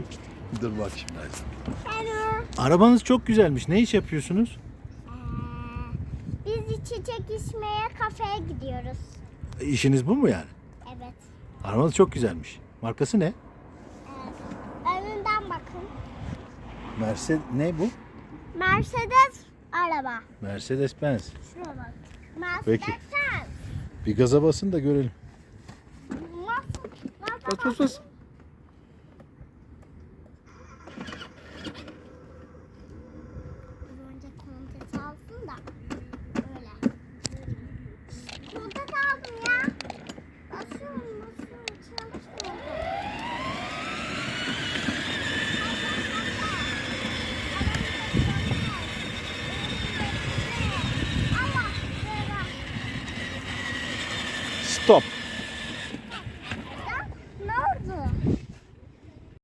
Dur bak şimdi hadi. Hello. Arabanız çok güzelmiş. Ne iş yapıyorsunuz? Ee, biz içecek içmeye kafeye gidiyoruz. İşiniz bu mu yani? Evet. Arabanız çok güzelmiş. Markası ne? Ee, önünden bakın. Mercedes ne bu? Mercedes araba. Mercedes Benz. Şuna bak. Mercedes Peki. Benz. Bir gaza basın da görelim. Nasıl? Nasıl? Bas bas bas. Стоп!